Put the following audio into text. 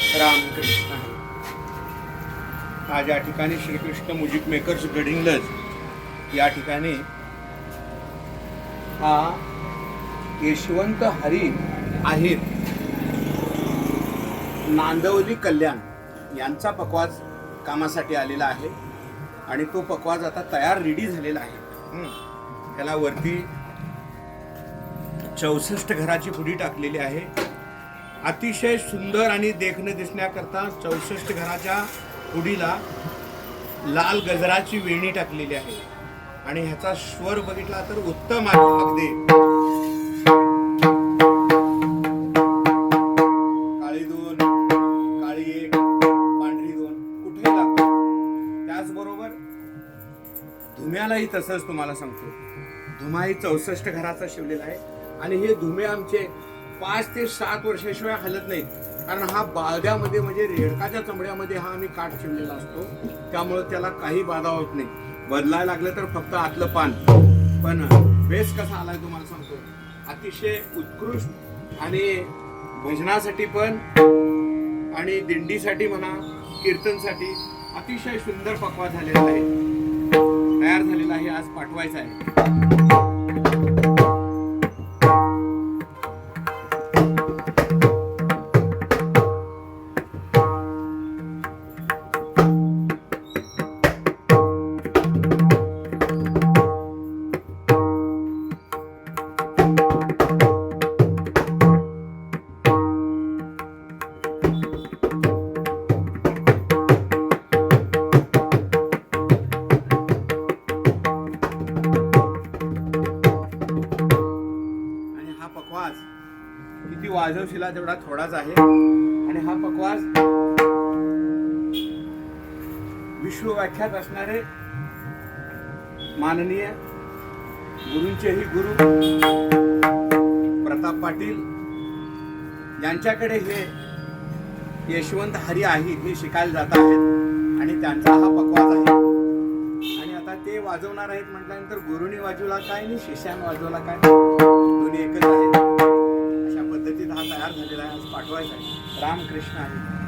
रामकृष्ण आहे. आज या ठिकाणी श्रीकृष्ण म्युझिक मेकर्स गडिंग्लज या ठिकाणी हा यशवंत हरी आहेत. नांदवली कल्याण यांचा पकवाज कामासाठी आलेला आहे आणि तो पकवाज आता तयार रेडी झालेला आहे. त्याला वरती चौसष्ट घराची पुढी टाकलेली आहे. अतिशय सुंदर आणि देखणं दिसण्याकरता चौसष्ट घराच्या पुडीला लाल गजराची वेणी टाकलेली आहे. आणि ह्याचा स्वर बघितला तर उत्तम आहे अगदी. काळी दोन काळी एक पांढरी दोन कुठेही लागतो त्याचबरोबर धुम्यालाही तसंच तुम्हाला सांगतो. धुमा ही चौसष्ट घराचा शिवलेला आहे. आणि हे धुमे आमचे पाच ते सात वर्षाशिवाय हलत नाहीत. कारण हा बालद्यामध्ये म्हणजे रेडकाच्या चमड्यामध्ये हा आम्ही काठ शिवलेला असतो. त्यामुळं त्याला काही बाधा होत नाही. बदलायला लागलं तर फक्त आतलं पान. पण बेस कसा आलाय तुम्हाला सांगतो. अतिशय उत्कृष्ट आणि भजनासाठी पण आणि दिंडीसाठी म्हणा कीर्तनसाठी अतिशय सुंदर पकवा झालेला आहे. तयार झालेला आहे आज पाठवायचा आहे. ती वाजवशिला तेवढा थोडाच आहे. आणि हा पकवास विश्वव्याख्यात असणारे माननीय गुरूंचेही गुरु प्रताप पाटील यांच्याकडे हे यशवंत हरी आहे हे शिकायला जात आहेत आणि त्यांचा हा पकवास आहे. आणि आता ते वाजवणार आहेत म्हटल्यानंतर गुरुनी वाजवला काय आणि शिष्यानं वाजवला काय? दोन्ही एकच आहेत. तयार झालेला आहे आज पाठवायचा आहे. रामकृष्ण आहे.